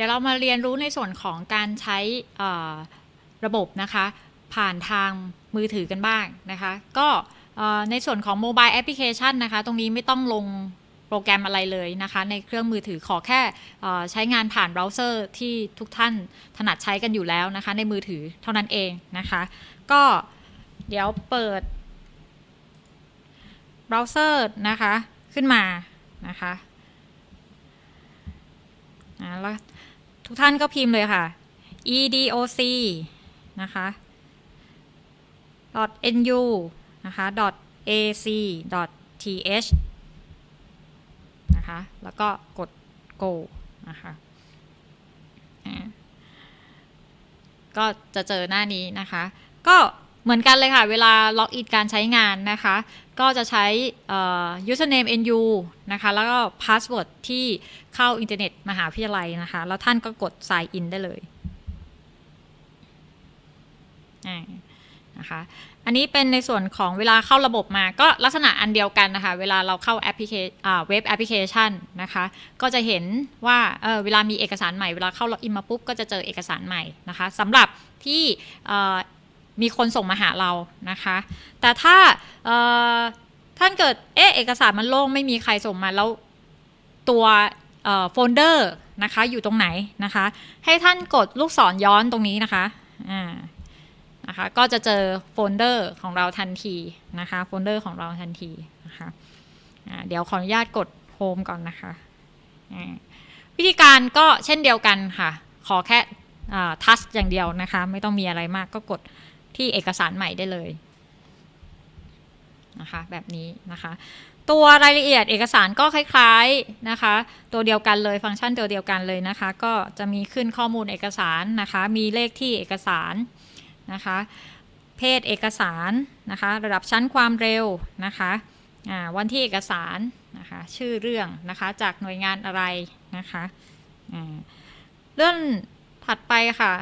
ดี๋ยวเรามาเรียนรู้ในส่วนของการใช้ระบบนะคะ ผ่านทางมือถือกันบ้างนะคะ ก็ในส่วนของโมบายแอปพลิเคชันนะคะ ตรงนี้ไม่ต้องลงโปรแกรมอะไรเลยนะคะ ในเครื่องมือถือขอแค่เอ่ใช้งานผ่านเบราว์เซอร์ที่ทุกท่านถนัดใช้กันอยู่แล้วนะคะ ในมือถือเท่านั้นเองนะคะ ก็เดี๋ยวเปิดเบราว์เซอร์นะคะขึ้นมานะคะแล้ว ทุกท่านก็พิมพ์เลยค่ะ edoc นะคะ .nu นะคะ .ac .th นะคะ แล้วก็กด go นะคะก็จะเจอหน้านี้นะคะ ก็ เหมือนกันเลยค่ะ เวลาล็อกอินการใช้งานนะคะ ก็จะใช้ username nu นะคะ แล้วก็ password ที่เข้าอินเทอร์เน็ตมหาวิทยาลัยนะคะ แล้วท่านก็กด sign in ได้เลยนะคะ อันนี้เป็นในส่วนของเวลาเข้าระบบมาก็ลักษณะอันเดียวกันนะคะ เวลาเราเข้าแอปพลิเคชันเว็บแอปพลิเคชันนะคะ ก็จะเห็นว่าเเวลามีเอกสารใหม่ เวลาเข้าล็อกอินมาปุ๊บก็จะเจอเอกสารใหม่นะคะสำหรับที่ มีคนส่งมาหาเรานะคะ แต่ถ้าท่านเกิดเอ๊ะเอกสารมันโล่งไม่มีใครส่งมาแล้วตัวโฟลเดอร์นะคะอยู่ตรงไหนนะคะ ให้ท่านกดลูกศรย้อนตรงนี้นะคะอ่านะคะก็จะเจอโฟลเดอร์ของเราทันทีนะคะโฟลเดอร์ของเราทันทีนะคะเดี๋ยวขออนุญาตกดโฮมก่อนนะคะวิธีการก็เช่นเดียวกันค่ะ ขอแค่ทัชอย่างเดียวนะคะ ไม่ต้องมีอะไรมากก็กด ที่เอกสารใหม่ได้เลยนะคะแบบนี้นะคะ ตัวรายละเอียดเอกสารก็คล้ายๆนะคะ ตัวเดียวกันเลยฟังก์ชันตัวเดียวกันเลยนะคะ ก็จะมีขึ้นข้อมูลเอกสารนะคะ มีเลขที่เอกสารนะคะ เพศเอกสารนะคะ ระดับชั้นความเร็วนะคะวันที่เอกสารนะคะชื่อเรื่องนะคะจากหน่วยงานอะไรนะคะเรื่องถัดไปค่ะ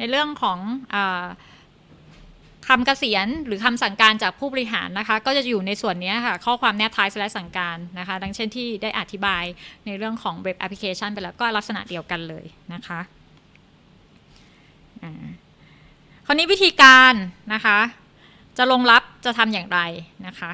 ในเรื่องของอคำเกษียณหรือคำสั่งการจากผู้บริหารนะคะ ก็จะอยู่ในส่วนนี้ค่ะ ข้อความแนบท้ายและสั่งการนะคะ ดังเช่นที่ได้อธิบายในเรื่องของเว็บแอปพลิเคชันไปแล้วก็ลักษณะเดียวกันเลยนะคะคราวนี้วิธีการนะคะ จะลงรับจะทำอย่างไรนะคะ